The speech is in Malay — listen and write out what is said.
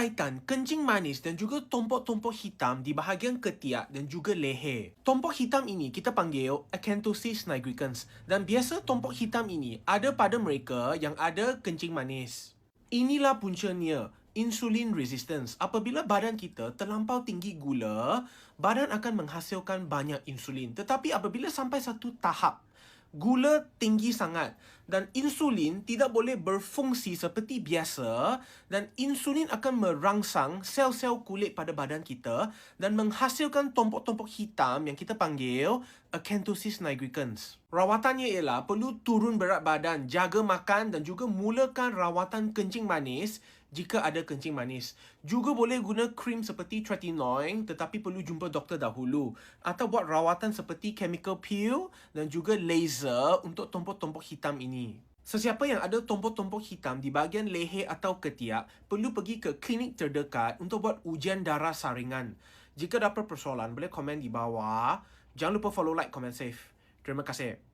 kaitan kencing manis dan juga tompok-tompok hitam di bahagian ketiak dan juga leher. Tompok hitam ini kita panggil acanthosis nigricans dan biasa tompok hitam ini ada pada mereka yang ada kencing manis. Inilah puncanya insulin resistance. Apabila badan kita terlampau tinggi gula, badan akan menghasilkan banyak insulin. Tetapi apabila sampai satu tahap gula tinggi sangat dan insulin tidak boleh berfungsi seperti biasa dan insulin akan merangsang sel-sel kulit pada badan kita dan menghasilkan tompok-tompok hitam yang kita panggil acanthosis nigricans. Rawatannya ialah perlu turun berat badan, jaga makan dan juga mulakan rawatan kencing manis jika ada kencing manis. Juga boleh guna krim seperti tretinoin tetapi perlu jumpa doktor dahulu. Atau buat rawatan seperti chemical peel dan juga laser untuk tompok-tompok hitam ini. Sesiapa yang ada tompok-tompok hitam di bahagian leher atau ketiak perlu pergi ke klinik terdekat untuk buat ujian darah saringan. Jika dapat persoalan, boleh komen di bawah. Jangan lupa follow, like, comment, save. Terima kasih.